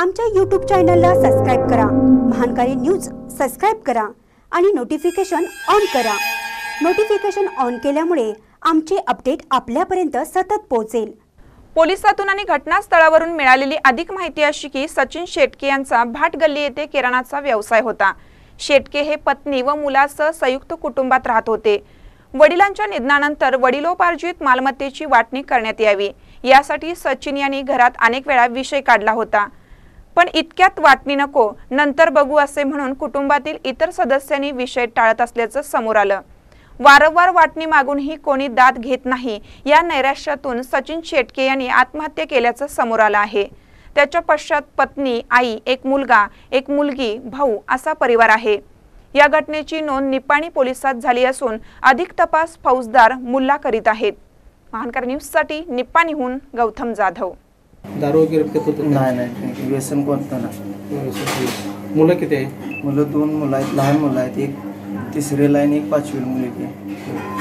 आमच्या यूट्यूब चॅनलला सबस्क्राईब करा. महानकारी न्यूज सबस्क्राईब करा आणि नोटिफिकेशन ऑन करा. नोटिफिकेशन ऑन केल्यामुळे आमचे अपडेट आपल्यापर्यंत सतत पोहोचेल. पोलिसातून आणि घटनास्थळावरून मिळालेली अधिक माहिती अशी की सचिन शेटके यांचा भाट गल्ली येथे किराणाचा व्यवसाय होता. शेटके हे पत्नी व मुलासह संयुक्त कुटुंबात राहत होते. वडिलांच्या निधनानंतर वडिलोपार्जित मालमत्तेची वाटणी करण्यात यावी. यासाठी सचिन यांनी घरात अनेक वेळा विषय काढला होता. पण इतक्यात वाटणी नको नंतर बघू असे म्हणून कुटुंबातील इतर सदस्यांनी विषय टाळत असल्याचं समोर आलं. वारंवार वाटणी मागूनही कोणी दाद घेत नाही या नैराश्यातून सचिन शेटके यांनी आत्महत्या केल्याचं समोर आलं आहे. त्याच्या पश्चात पत्नी आई एक मुलगा एक मुलगी भाऊ असा परिवार आहे. या घटनेची नोंद निपाणी पोलिसात झाली असून अधिक तपास फौजदार मुल्ला करीत आहेत. महानकर न्यूजसाठी निप्पाणीहून गौतम जाधव. दारू वगैरे पित होते नाही नाही व्यसन कोणतं नाही. मुलं किती आहे? मुलं दोन मुलं आहेत लहान मुलं आहेत. एक तिसरीला आहे आणि एक पाचवी मुलगी आहे.